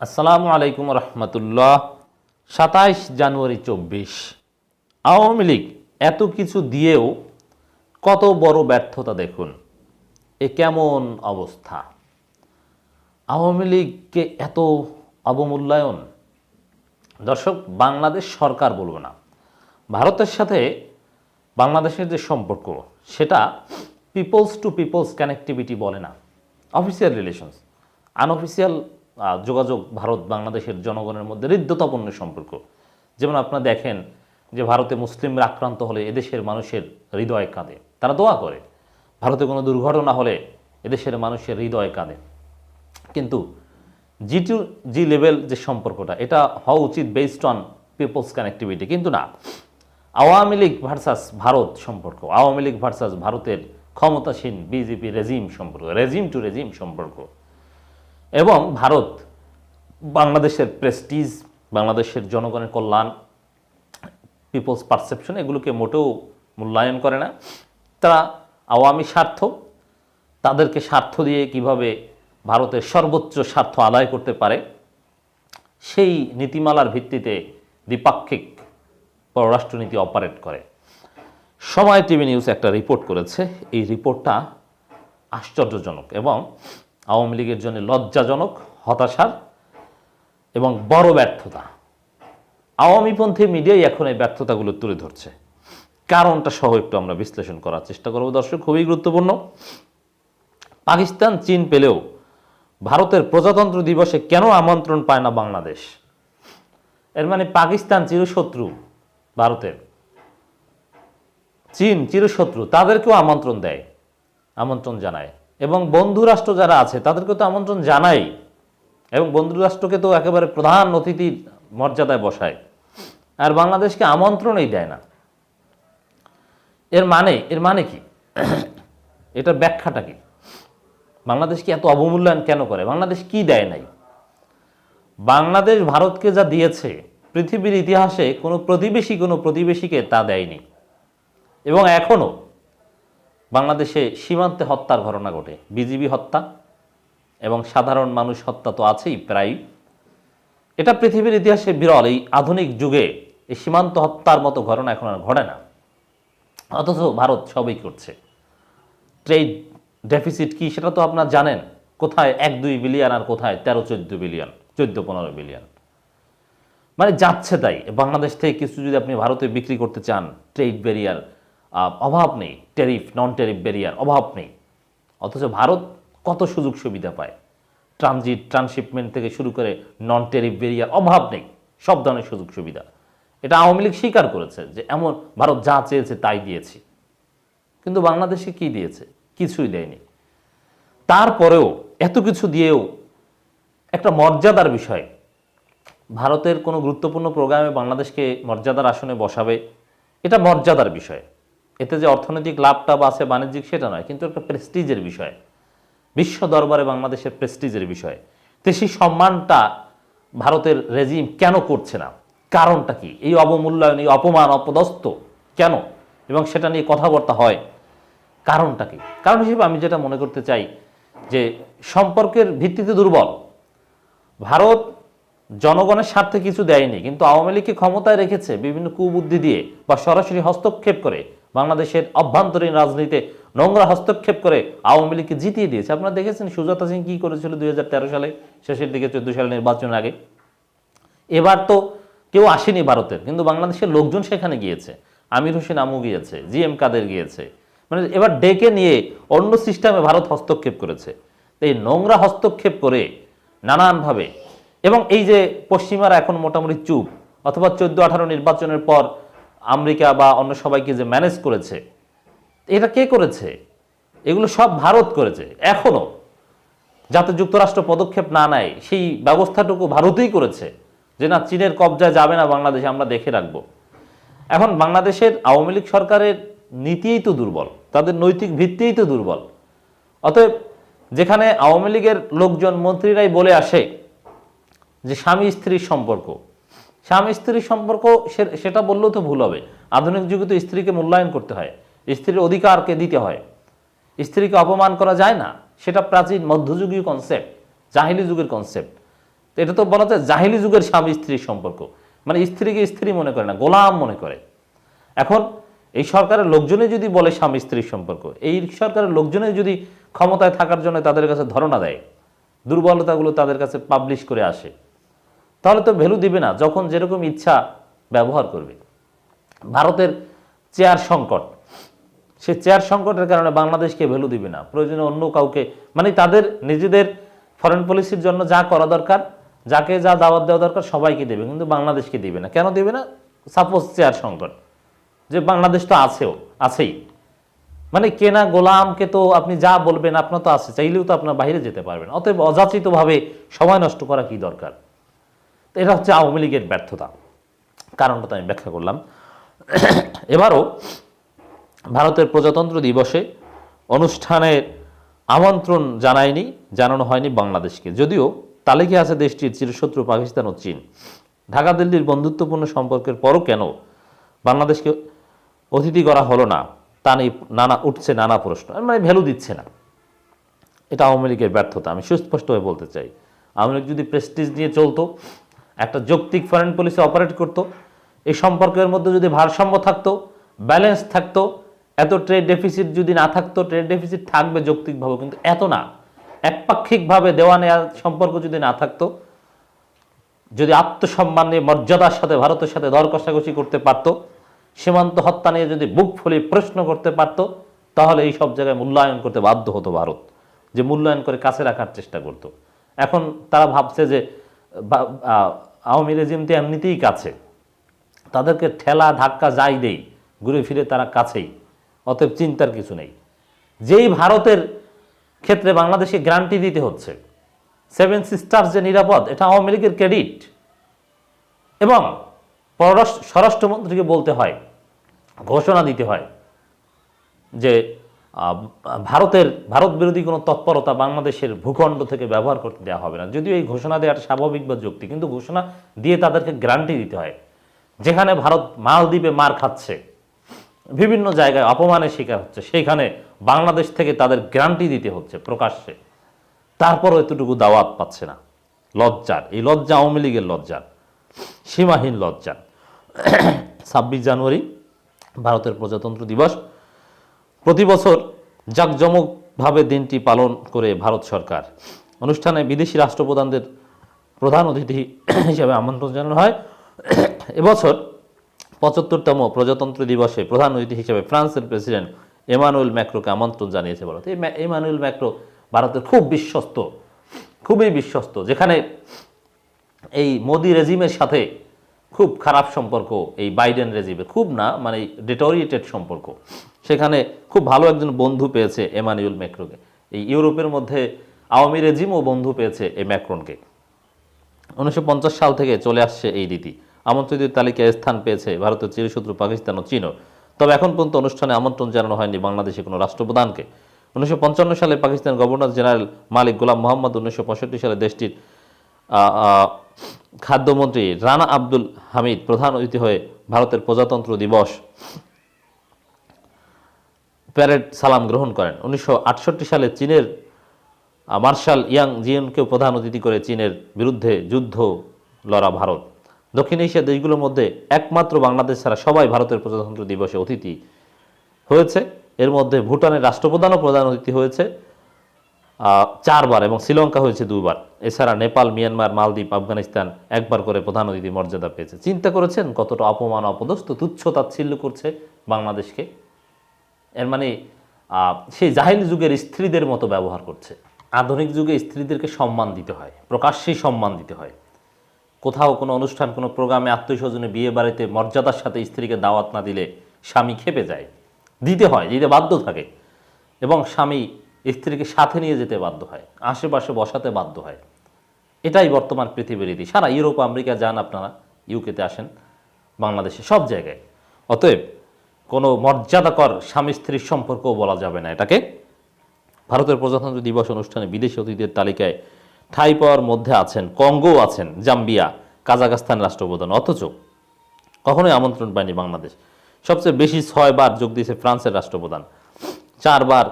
আসসালামু আলাইকুম রহমতুল্লাহ। সাতাইশ জানুয়ারি চব্বিশ। আওয়ামী লীগ এত কিছু দিয়েও কত বড় ব্যর্থতা দেখুন, এ কেমন অবস্থা? আওয়ামী লীগকে এত অবমূল্যায়ন? দর্শক, বাংলাদেশ সরকার বলব না। ভারতের সাথে বাংলাদেশের যে সম্পর্ক, সেটা পিপলস টু পিপলস কানেক্টিভিটি বলে না। অফিসিয়াল রিলেশনস আনঅফিসিয়াল যোগাযোগ ভারত বাংলাদেশের জনগণের মধ্যে হৃদ্যতাপূর্ণ সম্পর্ক। যেমন আপনারা দেখেন যে ভারতে মুসলিমরা আক্রান্ত হলে এদেশের মানুষের হৃদয় কাঁদে। তারা দোয়া করে, ভারতে কোনো দুর্ঘটনা হলে এদেশের মানুষের হৃদয় কাঁদে। কিন্তু জি টু জি লেভেল যে সম্পর্কটা, এটা হওয়া উচিত বেসড অন পিপলস কানেক্টিভিটি কিন্তু না, আওয়ামী লীগ ভার্সাস ভারত সম্পর্ক, আওয়ামী লীগ ভার্সাস ভারতের ক্ষমতাসীন বিজেপি রেজিম সম্পর্ক রেজিম টু রেজিম সম্পর্ক। এবং ভারত বাংলাদেশের প্রেস্টিজ বাংলাদেশের জনগণের কল্যাণ পিপলস পারসেপশন এগুলোকে মোটেও মূল্যায়ন করে না। তারা আওয়ামী স্বার্থ, তাদেরকে স্বার্থ দিয়ে কীভাবে ভারতের সর্বোচ্চ স্বার্থ আদায় করতে পারে, সেই নীতিমালার ভিত্তিতে দ্বিপাক্ষিক পররাষ্ট্রনীতি অপারেট করে। সময় টিভি নিউজ একটা রিপোর্ট করেছে। এই রিপোর্টটা আশ্চর্যজনক এবং আওয়ামী লীগের জন্য লজ্জাজনক, হতাশার এবং বড় ব্যর্থতা। আওয়ামীপন্থী মিডিয়াই এখন এই ব্যর্থতাগুলো তুলে ধরছে। কারণটা সহ একটু আমরা বিশ্লেষণ করার চেষ্টা করব। দর্শক, খুবই গুরুত্বপূর্ণ। পাকিস্তান, চীন পেলেও ভারতের প্রজাতন্ত্র দিবসে কেন আমন্ত্রণ পায় না বাংলাদেশ? এর মানে পাকিস্তান চিরশত্রু ভারতের। চীন চিরশত্রু, তাদেরকেও আমন্ত্রণ দেয়, আমন্ত্রণ জানায়। এবং বন্ধু রাষ্ট্র যারা আছে, তাদেরকে তো আমন্ত্রণ জানাই। এবং বন্ধু রাষ্ট্রকে তো একেবারে প্রধান অতিথির মর্যাদায় বসায়। আর বাংলাদেশকে আমন্ত্রণই দেয় না। এর মানে এর মানে কি? এটার ব্যাখ্যাটা কি? বাংলাদেশকে এত অবমূল্যায়ন কেন করে? বাংলাদেশ কি দেয় নাই? বাংলাদেশ ভারতকে যা দিয়েছে, পৃথিবীর ইতিহাসে কোনো প্রতিবেশী কোনো প্রতিবেশীকে তা দেয়নি। এবং এখনও বাংলাদেশে সীমান্তে হত্যার ঘটনা ঘটে। বিজিবি হত্যা এবং সাধারণ মানুষ হত্যা তো আছেই প্রায় এটা পৃথিবীর ইতিহাসে বিরল। এই আধুনিক যুগে এই সীমান্ত হত্যার মতো ঘটনা এখন আর ঘটে না। অথচ ভারত সবই করছে। ট্রেড ডেফিসিট কি সেটা তো আপনার জানেন। কোথায় এক, দুই বিলিয়ন আর কোথায় তেরো, চোদ্দ বিলিয়ন, চোদ্দ, পনেরো বিলিয়ন। মানে যাচ্ছে তাই। বাংলাদেশ থেকে কিছু যদি আপনি ভারতে বিক্রি করতে চান, ট্রেড ব্যারিয়ার অভাব নেই ট্যারিফ নন ট্যারিফ ব্যারিয়ার অভাব নেই। অথচ ভারত কত সুযোগ সুবিধা পায়? ট্রানজিট ট্রান্সশিপমেন্ট থেকে শুরু করে নন ট্যারিফ ব্যারিয়ার অভাব নেই, সব ধরনের সুযোগ সুবিধা। এটা আওয়ামী লীগ স্বীকার করেছে যে এমন ভারত যা চেয়েছে তাই দিয়েছি। কিন্তু বাংলাদেশে কি দিয়েছে? কিছুই দেয়নি। তারপরেও এত কিছু দিয়েও একটা মর্যাদার বিষয়। ভারতের কোনো গুরুত্বপূর্ণ প্রোগ্রামে বাংলাদেশকে মর্যাদার আসনে বসাবে, এটা মর্যাদার বিষয়। এতে যে অর্থনৈতিক লাভটা আছে বাণিজ্যিক সেটা নয়, কিন্তু একটা প্রেস্টিজের বিষয়। বিশ্ব দরবারে বাংলাদেশের প্রেস্টিজের বিষয়। তো সেই সম্মানটা ভারতের রেজিম কেন করছে না? কারণটা কি? এই অবমূল্যায়ন, এই অপমান, অপদস্থ কেন? এবং সেটা নিয়ে কথাবার্তা হয়। কারণটা কি? কারণ হিসেবে আমি যেটা মনে করতে চাই যে সম্পর্কের ভিত্তিতে দুর্বল। ভারত জনগণের স্বার্থে কিছু দেয়নি, কিন্তু আওয়ামী লীগকে ক্ষমতায় রেখেছে বিভিন্ন কুবুদ্ধি দিয়ে বা সরাসরি হস্তক্ষেপ করে বাংলাদেশের অভ্যন্তরীণ রাজনীতিতে নোংরা হস্তক্ষেপ করে আওয়ামী লীগকে জিতিয়ে দিয়েছে। আপনারা দেখেছেন সুজাতা সিং কী করেছিল দুই সালে? শেষের দিকে চোদ্দ সালে নির্বাচনের আগে। এবার তো কেউ আসেনি ভারতের, কিন্তু বাংলাদেশের লোকজন সেখানে গিয়েছে। আমির হোসেন আমু গিয়েছে, জি এম কাদের গিয়েছে। মানে এবার ডেকে নিয়ে অন্য সিস্টেমে ভারত হস্তক্ষেপ করেছে। এই নোংরা হস্তক্ষেপ করে নানানভাবে এবং এই যে পশ্চিমারা এখন মোটামুটি চুপ, অথবা চোদ্দ আঠারো নির্বাচনের পর আমেরিকা বা অন্য সবাইকে যে ম্যানেজ করেছে, এটা কে করেছে? এগুলো সব ভারত করেছে এখনও যাতে যুক্তরাষ্ট্র পদক্ষেপ না নেয়, সেই ব্যবস্থাটুকু ভারতই করেছে, যে না, চীনের কবজায় যাবে না বাংলাদেশে, আমরা দেখে রাখব। এখন বাংলাদেশের আওয়ামী লীগ সরকারের নীতিই তো দুর্বল, তাদের নৈতিক ভিত্তিই তো দুর্বল। অতএব যেখানে আওয়ামী লীগের লোকজন মন্ত্রীরাই বলে আসে যে স্বামী স্ত্রীর সম্পর্ক স্বামী স্ত্রীর সম্পর্ক সেটা বললেও তো ভুল হবে। আধুনিক যুগে তো স্ত্রীকে মূল্যায়ন করতে হয়। স্ত্রীর অধিকারকে দিতে হয়। স্ত্রীকে অপমান করা যায় না। সেটা প্রাচীন মধ্যযুগীয় কনসেপ্ট জাহিলি যুগের কনসেপ্ট এটা তো বলা যায় জাহিলি যুগের স্বামী স্ত্রীর সম্পর্ক। মানে স্ত্রীকে স্ত্রী মনে করে না, গোলাম মনে করে। এখন এই সরকারের লোকজনে যদি বলে স্বামী স্ত্রীর সম্পর্ক, এই সরকারের লোকজনে যদি ক্ষমতায় থাকার জন্য তাদের কাছে ধারণা দেয়, দুর্বলতাগুলো তাদের কাছে পাবলিশ করে আসে। তাহলে তো ভ্যালু দিবে না, যখন যেরকম ইচ্ছা ব্যবহার করবে। ভারতের চেয়ার সংকট, সে চেয়ার সংকটের কারণে বাংলাদেশকে ভ্যালু দিবে না। প্রয়োজনে অন্য কাউকে মানে তাদের নিজেদের ফরেন পলিসির জন্য যা করা দরকার, যাকে যা দাওয়াত দেওয়া দরকার সবাইকে দেবে, কিন্তু বাংলাদেশকে দিবে না। কেন দিবে না? সাপোজ চেয়ার সংকট, যে বাংলাদেশ তো আছেও, আছেই। মানে কেনা গোলামকে তো আপনি যা বলবেন, আপনার তো আছে, চাইলেও তো আপনার বাইরে যেতে পারবেন। অতএব অযাচিতভাবে সময় নষ্ট করা কি দরকার? তো এটা হচ্ছে আওয়ামী লীগের ব্যর্থতা। কারণটা তো আমি ব্যাখ্যা করলাম। এবারও ভারতের প্রজাতন্ত্র দিবসে অনুষ্ঠানের আমন্ত্রণ জানায়নি, জানানো হয়নি বাংলাদেশকে। যদিও তালিকায় আছে দেশটির চিরশত্রু পাকিস্তান ও চীন। ঢাকা, দিল্লির বন্ধুত্বপূর্ণ সম্পর্কের পরও কেন বাংলাদেশকে অতিথি করা হলো না, তা নিয়ে নানা উঠছে নানা প্রশ্ন। মানে ভ্যালু দিচ্ছে না। এটা আওয়ামী লীগের ব্যর্থতা। আমি সুস্পষ্টভাবে বলতে চাই, আওয়ামী লীগ যদি প্রেস্টিজ নিয়ে চলতো একটা যৌক্তিক ফরেন পলিসি অপারেট করতো, এই সম্পর্কের মধ্যে যদি ভারসাম্য থাকতো ব্যালেন্স থাকতো, এত ট্রেড ডেফিসিট যদি না থাকতো ট্রেড ডেফিসিট থাকবে যৌক্তিকভাবে, কিন্তু এত না। একপাক্ষিকভাবে দেওয়া নেওয়ার সম্পর্ক যদি না থাকতো, যদি আত্মসম্মান নিয়ে মর্যাদার সাথে, ভারতের সাথে দর কষাকষি করতে পারতো, সীমান্ত হত্যা নিয়ে যদি বুক ফুলিয়ে প্রশ্ন করতে পারতো, তাহলে এই সব জায়গায় মূল্যায়ন করতে বাধ্য হতো ভারত, যে মূল্যায়ন করে কাছে রাখার চেষ্টা করত। এখন তারা ভাবছে যে আওয়ামী রেজিম তো এমনিতেই কাছে। তাদেরকে ঠেলা ধাক্কা যাই দেই, ঘুরে ফিরে তারা কাছেই, অতএব চিন্তার কিছু নেই। যেই ভারতের ক্ষেত্রে বাংলাদেশে গ্যারান্টি দিতে হচ্ছে সেভেন সিস্টার্স যে নিরাপদ, এটা আওয়ামী লীগের ক্রেডিট। এবং পররাষ্ট্র, স্বরাষ্ট্রমন্ত্রীকে বলতে হয়, ঘোষণা দিতে হয় যে ভারতের, ভারত বিরোধী কোনো তৎপরতা বাংলাদেশের ভূখণ্ড থেকে ব্যবহার করতে দেওয়া হবে না। যদিও এই ঘোষণা দেওয়াটা স্বাভাবিক বা যুক্তি কিন্তু ঘোষণা দিয়ে তাদেরকে গ্যারান্টি দিতে হয়। যেখানে ভারত মালদ্বীপে মার খাচ্ছে, বিভিন্ন জায়গায় অপমানের শিকার হচ্ছে, সেখানে বাংলাদেশ থেকে তাদের গ্যারান্টি দিতে হচ্ছে প্রকাশ্যে। তারপরও এতটুকু দাওয়াত পাচ্ছে না। লজ্জার, এই লজ্জা আওয়ামী লীগের লজ্জার, সীমাহীন লজ্জার। ছাব্বিশ জানুয়ারি, ভারতের প্রজাতন্ত্র দিবস। প্রতি বছর জাঁকজমকভাবে দিনটি পালন করে ভারত সরকার। অনুষ্ঠানে বিদেশি রাষ্ট্রপ্রধানদের প্রধান অতিথি হিসেবে আমন্ত্রণ জানানো হয়। এবছর পঁচাত্তরতম প্রজাতন্ত্র দিবসে প্রধান অতিথি হিসেবে ফ্রান্সের প্রেসিডেন্ট এমানুয়েল ম্যাক্রোকে আমন্ত্রণ জানিয়েছে ভারত। এই এমানুয়েল ম্যাক্রো ভারতের খুব বিশ্বস্ত, খুবই বিশ্বস্ত, যেখানে এই মোদি রেজিমের সাথে খুব খারাপ সম্পর্ক এই বাইডেন রেজিমে, খুব না মানে ডেটোরিয়েটেড সম্পর্ক। সেখানে খুব ভালো একজন বন্ধু পেয়েছে এমানুয়েল ম্যাক্রোকে এই ইউরোপের মধ্যে আওয়ামী রেজিমও বন্ধু পেয়েছে এই ম্যাক্রনকে। উনিশশো পঞ্চাশ সাল থেকে চলে আসছে এই রীতি। আমন্ত্রিতের তালিকায় স্থান পেয়েছে ভারতের চিরশত্রু, পাকিস্তান ও চীনও তবে এখন পর্যন্ত অনুষ্ঠানে আমন্ত্রণ জানানো হয়নি বাংলাদেশে কোনো রাষ্ট্রপ্রধানকে। উনিশশো পঞ্চান্ন সালে পাকিস্তান গভর্নর জেনারেল মালিক গোলাম মোহাম্মদ উনিশশো পঁয়ষট্টি সালে দেশটির খাদ্যমন্ত্রী রানা আব্দুল হামিদ প্রধান অতিথি হয়ে ভারতের প্রজাতন্ত্র দিবস প্যারেড সালাম গ্রহণ করেন। উনিশশো আটষট্টি সালে চীনের মার্শাল ইয়াং জিয়নকেও প্রধান অতিথি করে চীনের বিরুদ্ধে যুদ্ধ লড়া ভারত। দক্ষিণ এশিয়ার দেশগুলোর মধ্যে একমাত্র বাংলাদেশ ছাড়া সবাই ভারতের প্রজাতন্ত্র দিবসে অতিথি হয়েছে। এর মধ্যে ভুটানের রাষ্ট্রপ্রধানও প্রধান অতিথি হয়েছে চারবার এবং শ্রীলঙ্কা হয়েছে দুবার এছাড়া নেপাল, মিয়ানমার, মালদ্বীপ, আফগানিস্তান একবার করে প্রধান অতিথি মর্যাদা পেয়েছে। চিন্তা করেছেন কতটা অপমান অপদস্থ? তুচ্ছ তাচ্ছিল্য করছে বাংলাদেশকে। এর মানে সেই জাহিল যুগের স্ত্রীদের মতো ব্যবহার করছে। আধুনিক যুগে স্ত্রীদেরকে সম্মান দিতে হয় প্রকাশ্যেই সম্মান দিতে হয়। কোথাও কোনো অনুষ্ঠান, কোনো প্রোগ্রামে আত্মীয় স্বজনে বিয়ে বাড়িতে মর্যাদার সাথে স্ত্রীকে দাওয়াত না দিলে স্বামী খেপে যায়। দিতে হয়, দিতে বাধ্য থাকে। এবং স্বামী স্ত্রীকে সাথে নিয়ে যেতে বাধ্য হয়, আশেপাশে বসাতে বাধ্য হয়। এটাই বর্তমান পৃথিবীর রীতি। সারা ইউরোপ, আমেরিকা যান আপনারা, ইউকেতে আসেন, বাংলাদেশে, সব জায়গায়। অতএব কোনো মর্যাদাকর স্বামী স্ত্রীর সম্পর্কও বলা যাবে না এটাকে। ভারতের প্রজাতন্ত্র দিবস অনুষ্ঠানে বিদেশি অতিথিদের তালিকায় ঠাঁই পাওয়ার মধ্যে আছেন কঙ্গো আছেন, জাম্বিয়া কাজাকস্তান রাষ্ট্রপ্রধান। অথচ কখনোই আমন্ত্রণ পায়নি বাংলাদেশ। সবচেয়ে বেশি ছয়বার যোগ দিয়েছে ফ্রান্সের রাষ্ট্রপ্রধান। চারবার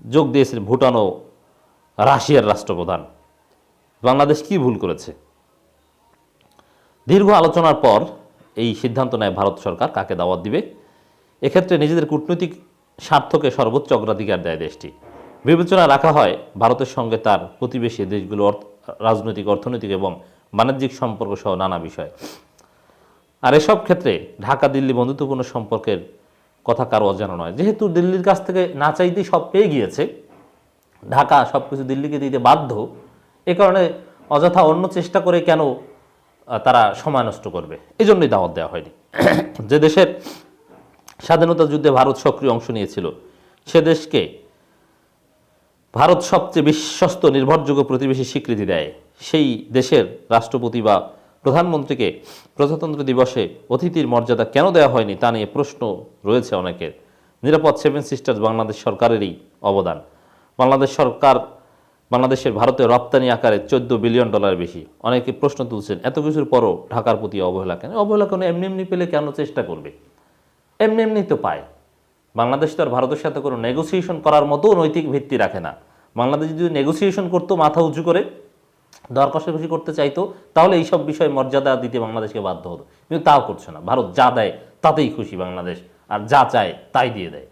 যোগ দিয়েছে ভুটান ও রাশিয়ার রাষ্ট্রপ্রধান। বাংলাদেশ কি ভুল করেছে? দীর্ঘ আলোচনার পর এই সিদ্ধান্ত নেয় ভারত সরকার, কাকে দাওয়াত দিবে? এক্ষেত্রে নিজেদের কূটনৈতিক স্বার্থকে সর্বোচ্চ অগ্রাধিকার দেয় দেশটি। বিবেচনা রাখা হয়, ভারতের সঙ্গে তার প্রতিবেশী দেশগুলো রাজনৈতিক, অর্থনৈতিক এবং বাণিজ্যিক সম্পর্ক সহ নানা বিষয়। আর এসব ক্ষেত্রে ঢাকা দিল্লি বন্ধুত্বপূর্ণ সম্পর্কের কথা কারও অজানা নয়। যেহেতু দিল্লির কাছ থেকে না চাইতেই সব পেয়ে গিয়েছে, ঢাকা সব কিছু দিল্লিকে দিতে বাধ্য, এ কারণে অযথা অন্য চেষ্টা করে কেন তারা সময় নষ্ট করবে? এই জন্যই দাওয়াত দেওয়া হয়নি। যে দেশের স্বাধীনতা যুদ্ধে ভারত সক্রিয় অংশ নিয়েছিল, সে দেশকে ভারত সবচেয়ে বিশ্বস্ত নির্ভরযোগ্য প্রতিবেশী স্বীকৃতি দেয়। সেই দেশের রাষ্ট্রপতি বা প্রধানমন্ত্রীকে প্রজাতন্ত্র দিবসে অতিথির মর্যাদা কেন দেওয়া হয়নি তা নিয়ে প্রশ্ন রয়েছে অনেকের। নিরাপদ সেভেন সিস্টার্স বাংলাদেশ সরকারেরই অবদান। বাংলাদেশ সরকার বাংলাদেশের ভারতে রপ্তানি আকারে চোদ্দ বিলিয়ন ডলার বেশি। অনেকে প্রশ্ন তুলছেন, এত কিছুর পরও ঢাকার প্রতি অবহেলা কেন? অবহেলা কেন এমনি এমনি পেলে কেন চেষ্টা করবে? এমনি এমনি তো পায়। বাংলাদেশ তো আর ভারতের সাথে কোনো নেগোসিয়েশন করার মতো নৈতিক ভিত্তি রাখে না। বাংলাদেশ যদি নেগোসিয়েশন করতো, মাথা উঁচু করে দর কষাকষি করতে চাইতো, তাহলে এইসব বিষয়ে মর্যাদা দিতে বাংলাদেশকে বাধ্য হতো। কিন্তু তাও করছে না। ভারত যা দেয়, তাতেই খুশি বাংলাদেশ। আর যা চায়, তাই দিয়ে দেয়।